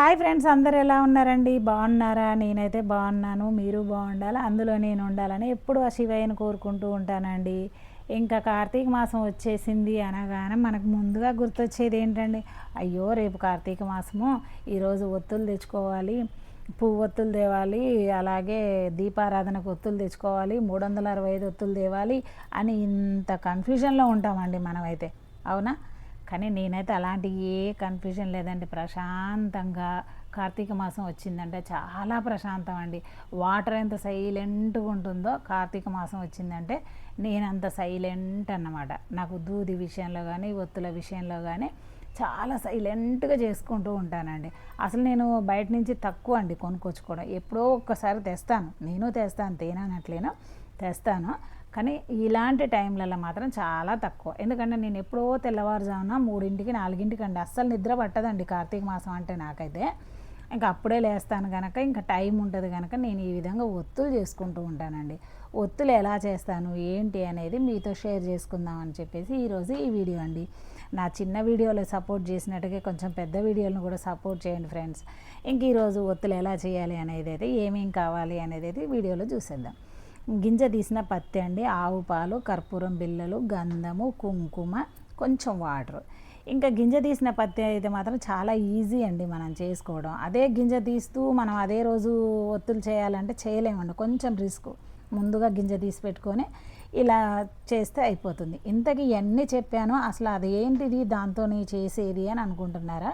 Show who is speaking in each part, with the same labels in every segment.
Speaker 1: Hi friends అందరు ఎలా ఉన్నారండి? బాగున్నారా? నేనైతే బాగున్నాను మీరు బాగుండాలి? అందులో నేను ఉండాలని ఎప్పుడు ఆ శివయ్యను కోరుకుంటూ ఉంటానండి. ఇంకా కార్తీక మాసం వచ్చేసింది అనగానే మనకు ముందుగా గుర్తొచ్చేది ఏంటండి? అయ్యో రేపు కార్తీక మాసము ఈరోజు ఒత్తులు తెచ్చుకోవాలి పువ్వు ఒత్తులు తేవాలి అలాగే దీపారాధనకు ఒత్తులు తెచ్చుకోవాలి మూడు వందల అరవై ఐదు ఒత్తులు తేవాలి అని ఇంత కన్ఫ్యూజన్లో ఉంటామండి మనమైతే. అవునా? కానీ నేనైతే అలాంటి ఏ కన్ఫ్యూజన్ లేదండి. ప్రశాంతంగా కార్తీక మాసం వచ్చిందంటే చాలా ప్రశాంతం అండి వాటర్ ఎంత సైలెంట్గా ఉంటుందో కార్తీక మాసం వచ్చిందంటే నేను అంత సైలెంట్ అన్నమాట. నాకు దూది విషయంలో కానీ ఒత్తుల విషయంలో కానీ చాలా సైలెంట్గా చేసుకుంటూ ఉంటానండి. అసలు నేను బయట నుంచి తక్కువ అండి కొనుక్కొచ్చుకోవడం. ఎప్పుడో ఒక్కసారి తెస్తాను. నేను తెస్తాను తేనట్లేను తెస్తాను. కానీ ఇలాంటి టైంలలో మాత్రం చాలా తక్కువ. ఎందుకంటే నేను ఎప్పుడో తెల్లవారుజామున మూడింటికి నాలుగింటికి అండి. అస్సలు నిద్ర పట్టదండి కార్తీక మాసం అంటే నాకైతే. ఇంకా అప్పుడే లేస్తాను కనుక ఇంకా టైం ఉంటుంది కనుక నేను ఈ విధంగా ఒత్తులు చేసుకుంటూ ఉంటానండి. ఒత్తులు ఎలా చేస్తాను ఏంటి అనేది మీతో షేర్ చేసుకుందాం అని చెప్పేసి ఈరోజు ఈ వీడియో అండి. నా చిన్న వీడియోలో సపోర్ట్ చేసినట్టుగా కొంచెం పెద్ద వీడియోలను కూడా సపోర్ట్ చేయండి ఫ్రెండ్స్. ఇంక ఈరోజు ఒత్తులు ఎలా చేయాలి అనేది అయితే ఏమేం కావాలి అనేది అయితే వీడియోలో చూసేద్దాం. గింజ తీసిన పత్తి అండి. ఆవు పాలు కర్పూరం బిళ్ళలు గంధము కుంకుమ కొంచెం వాటర్. ఇంకా గింజ తీసిన పత్తి అయితే మాత్రం చాలా ఈజీ అండి మనం చేసుకోవడం. అదే గింజ తీస్తూ మనం అదే రోజు ఒత్తులు చేయాలంటే చేయలేమండి. కొంచెం రిస్క్. ముందుగా గింజ తీసి పెట్టుకొని ఇలా చేస్తే అయిపోతుంది. ఇంతకీ ఎన్ని చెప్పానో అసలు అది ఏంటిది దాంతో చేసేది అని అనుకుంటున్నారా?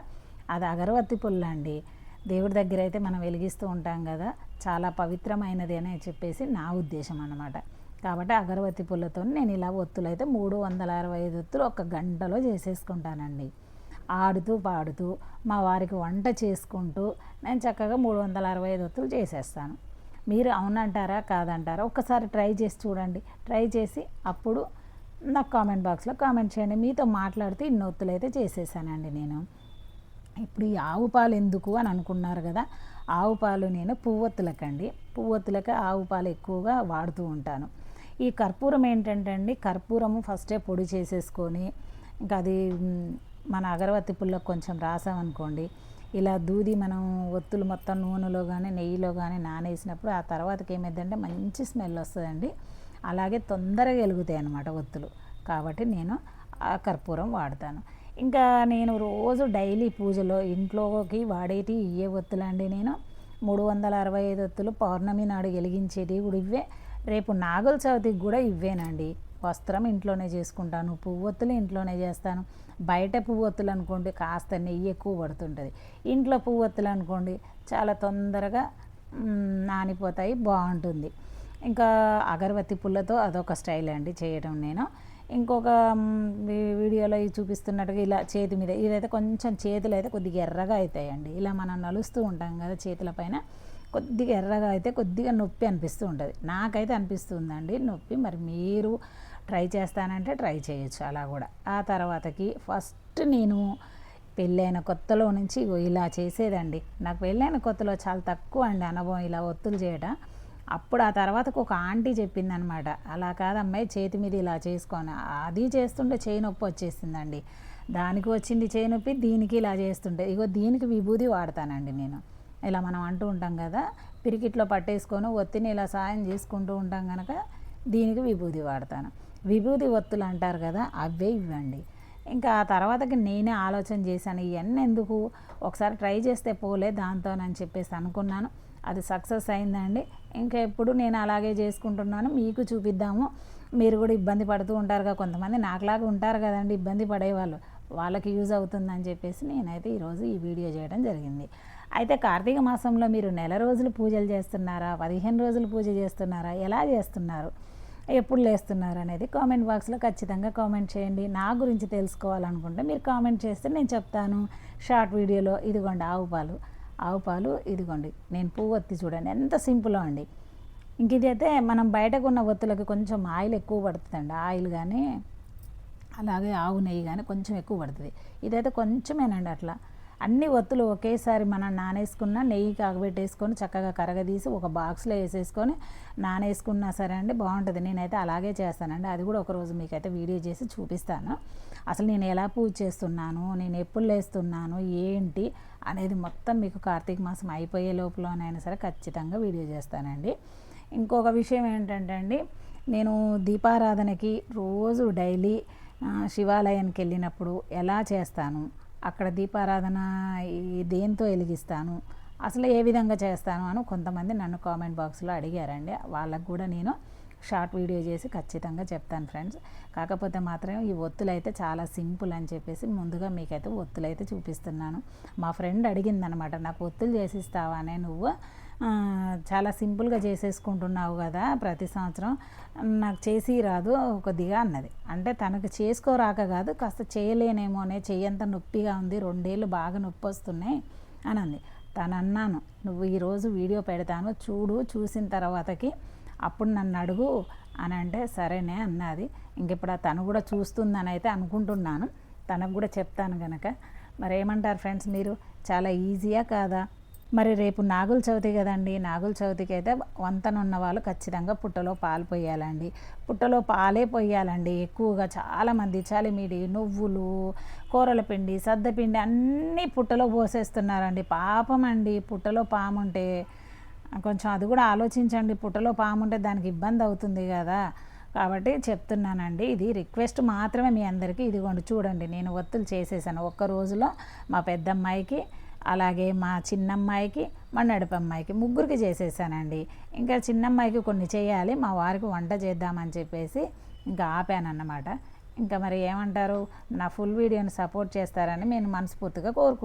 Speaker 1: అది అగరవత్తి పుల్ల అండి దేవుడి దగ్గర అయితే మనం వెలిగిస్తూ ఉంటాం కదా. చాలా పవిత్రమైనది అని చెప్పేసి నా ఉద్దేశం అన్నమాట. కాబట్టి అగరవత్తి పుల్లతో నేను ఇలా ఒత్తులు అయితే మూడు వందల అరవై ఐదు ఒత్తులు ఒక గంటలో చేసేసుకుంటానండి. ఆడుతూ పాడుతూ మా వారికి వంట చేసుకుంటూ నేను చక్కగా మూడు వందల అరవై ఐదు ఒత్తులు చేసేస్తాను. మీరు అవునంటారా? కాదంటారా? ఒక్కసారి ట్రై చేసి చూడండి. ట్రై చేసి అప్పుడు నాకు కామెంట్ బాక్స్లో కామెంట్ చేయండి. మీతో మాట్లాడుతూ ఇన్ని ఒత్తులు అయితే చేసేసానండి నేను. ఇప్పుడు ఈ ఆవు పాలు ఎందుకు అని అనుకున్నారు కదా ఆవు పాలు నేను పువ్వొత్తులకండి. పువ్వొత్తులకి ఆవు పాలు ఎక్కువగా వాడుతూ ఉంటాను. ఈ కర్పూరం ఏంటంటే అండి కర్పూరము ఫస్టే పొడి చేసేసుకొని ఇంకా అది మన అగరవత్తి పుల్లకు కొంచెం రాసామనుకోండి ఇలా దూది మనం ఒత్తులు మొత్తం నూనెలో కానీ నెయ్యిలో కానీ నానేసినప్పుడు ఆ తర్వాతకి ఏమైందంటే మంచి స్మెల్ వస్తుందండి. అలాగే తొందరగా వెలుగుతాయి అన్నమాట ఒత్తులు. కాబట్టి నేను ఆ కర్పూరం వాడతాను. ఇంకా నేను రోజు డైలీ పూజలో ఇంట్లోకి వాడేటి ఇయ్యే ఒత్తులండి నేను? మూడు వందల అరవై ఐదు ఒత్తులు పౌర్ణమి నాడు వెలిగించేటివి కూడా ఇవే రేపు నాగుల చవితికి కూడా ఇవ్వేనండి. వస్త్రం ఇంట్లోనే చేసుకుంటాను పువ్వొత్తులు ఇంట్లోనే చేస్తాను. బయట పువ్వొత్తులు అనుకోండి కాస్త నెయ్యి ఎక్కువ పడుతుంటుంది. ఇంట్లో పువ్వొత్తులు అనుకోండి చాలా తొందరగా నానిపోతాయి బాగుంటుంది. ఇంకా అగరబత్తి పుల్లతో అదొక స్టైల్ అండి చేయడం నేను. ఇంకొక వీడియోలో చూపిస్తున్నట్టుగా ఇలా చేతి మీద ఇదైతే కొంచెం చేతులు అయితే కొద్దిగా ఎర్రగా అవుతాయండి ఇలా మనం నలుస్తూ ఉంటాం కదా చేతుల పైన కొద్దిగా ఎర్రగా అయితే కొద్దిగా నొప్పి అనిపిస్తూ ఉంటుంది. నాకైతే అనిపిస్తుందండి నొప్పి మరి మీరు ట్రై చేస్తానంటే ట్రై చేయొచ్చు అలా కూడా. ఆ తర్వాతకి ఫస్ట్ నేను పెళ్ళైన కొత్తలో నుంచి ఇగో ఇలా చేసేదండి. నాకు పెళ్ళైన కొత్తలో చాలా తక్కువ అండి అనుభవం ఇలా ఒత్తులు చేయడం అప్పుడు ఆ తర్వాత ఒక ఆంటీ చెప్పిందనమాట అలా కాదు అమ్మాయి చేతి మీద ఇలా చేసుకొని అది చేస్తుంటే చేయి నొప్పి వచ్చేసిందండి. దానికి వచ్చింది చేయి నొప్పి దీనికి ఇలా చేస్తుంటే ఇగో దీనికి విభూది వాడతానండి నేను. ఇలా మనం అంటూ ఉంటాం కదా పిరికిట్లో పట్టేసుకొని ఒత్తిని ఇలా సాయం చేసుకుంటూ ఉంటాం కనుక దీనికి విభూది వాడతాను. విభూది ఒత్తులు అంటారు కదా అవే ఇవ్వండి. ఇంకా తర్వాతకి నేనే ఆలోచన చేశాను ఇవన్నీ ఎందుకు? ఒకసారి ట్రై చేస్తే పోలే దాంతోనని చెప్పేసి అనుకున్నాను. అది సక్సెస్ అయిందండి. ఇంకా ఎప్పుడు నేను అలాగే చేసుకుంటున్నాను. మీకు చూపిద్దాము. మీరు కూడా ఇబ్బంది పడుతూ ఉంటారుగా. కొంతమంది నాకులాగా ఉంటారు కదండి ఇబ్బంది పడేవాళ్ళు. వాళ్ళకి యూజ్ అవుతుందని చెప్పేసి నేనైతే ఈరోజు ఈ వీడియో చేయడం జరిగింది. అయితే కార్తీక మాసంలో మీరు నెల రోజులు పూజలు చేస్తున్నారా? పదిహేను రోజులు పూజ చేస్తున్నారా? ఎలా చేస్తున్నారు? ఎప్పుడు లేస్తున్నారు అనేది కామెంట్ బాక్స్లో ఖచ్చితంగా కామెంట్ చేయండి. నా గురించి తెలుసుకోవాలనుకుంటే మీరు కామెంట్ చేస్తే నేను చెప్తాను. షార్ట్ వీడియోలో ఇదిగోండి ఆవు పాలు. ఆవు పాలు ఇదిగోండి. నేను పువ్వు ఒత్తి చూడండి. ఎంత సింపుల్ అండి. ఇంక ఇదైతే మనం బయటకు ఉన్న ఒత్తులకి కొంచెం ఆయిల్ ఎక్కువ పడుతుందండి. ఆయిల్ కానీ అలాగే ఆవు నెయ్యి కానీ కొంచెం ఎక్కువ పడుతుంది. ఇదైతే కొంచెమేనండి అట్లా. అన్ని ఒత్తులు ఒకేసారి మనం నానేసుకున్న నెయ్యి కాగబెట్టేసుకొని చక్కగా కరగదీసి ఒక బాక్స్లో వేసేసుకొని నానేసుకున్నా సరే అండి బాగుంటుంది. నేనైతే అలాగే చేస్తానండి. అది కూడా ఒకరోజు మీకైతే వీడియో చేసి చూపిస్తాను. అసలు నేను ఎలా పూజ చేస్తున్నాను నేను ఎప్పుడు లేస్తున్నాను ఏంటి అనేది మొత్తం మీకు కార్తీక మాసం అయిపోయే లోపలనైనా సరే ఖచ్చితంగా వీడియో చేస్తానండి. ఇంకొక విషయం ఏంటంటే అండి నేను దీపారాధనకి రోజు డైలీ శివాలయానికి వెళ్ళినప్పుడు ఎలా చేస్తాను? అక్కడ దీపారాధన దేంతో వెలిగిస్తాను అసలు ఏ విధంగా చేస్తాను అని కొంతమంది నన్ను కామెంట్ బాక్స్లో అడిగారండి. వాళ్ళకు కూడా నేను షార్ట్ వీడియో చేసి ఖచ్చితంగా చెప్తాను ఫ్రెండ్స్. కాకపోతే మాత్రం ఈ ఒత్తులు అయితే చాలా సింపుల్ అని చెప్పేసి ముందుగా మీకైతే ఒత్తులు అయితే చూపిస్తున్నాను. మా ఫ్రెండ్ అడిగిందనమాట నాకు ఒత్తులు చేసిస్తావానే నువ్వు చాలా సింపుల్గా చేసేసుకుంటున్నావు కదా ప్రతి సంవత్సరం. నాకు చేసి రాదు కొద్దిగా అన్నది. అంటే తనకు చేసుకోరాక కాదు కాస్త చేయలేనేమోనే చెయ్యంత నొప్పిగా ఉంది రెండేళ్ళు బాగా నొప్పి వస్తున్నాయి అని అంది. తను అన్నాను నువ్వు ఈరోజు వీడియో పెడతాను చూడు చూసిన తర్వాతకి అప్పుడు నన్ను అడుగు అని అంటే సరేనే అన్నది. ఇంక ఇప్పుడు తను కూడా చూస్తుందని అయితే అనుకుంటున్నాను. తనకు కూడా చెప్తాను కనుక మరి ఏమంటారు ఫ్రెండ్స్ మీరు? చాలా ఈజీయా కాదా? మరి రేపు నాగుల చవితి కదండి. నాగుల చవితికి అయితే వంతన ఉన్న వాళ్ళు ఖచ్చితంగా పుట్టలో పాలు పోయాలండి. పుట్టలో పాలే పోయాలండి. ఎక్కువగా చాలామంది చలిమిడి నువ్వులు కూరల పిండి సద్దపిండి అన్నీ పుట్టలో పోసేస్తున్నారండి. పాపం అండి. పుట్టలో పాము ఉంటే కొంచెం అది కూడా ఆలోచించండి. పుట్టలో పాము ఉంటే దానికి ఇబ్బంది అవుతుంది కదా. కాబట్టి చెప్తున్నానండి. ఇది రిక్వెస్ట్ మాత్రమే మీ అందరికీ. ఇదిగోండి చూడండి. నేను ఒత్తులు చేసేసాను. ఒక్క రోజులో మా పెద్దమ్మాయికి అలాగే మా చిన్నమ్మాయికి మా నడుపమ్మాయికి ముగ్గురికి చేసేసానండి. ఇంకా చిన్నమ్మాయికి కొన్ని చేయాలి మా వారికి వంట చేద్దామని చెప్పేసి ఇంకా ఆపాను అన్నమాట ఇంకా మరి ఏమంటారు? నా ఫుల్ వీడియోని సపోర్ట్ చేస్తారని నేను మనస్ఫూర్తిగా కోరుకుంటున్నాను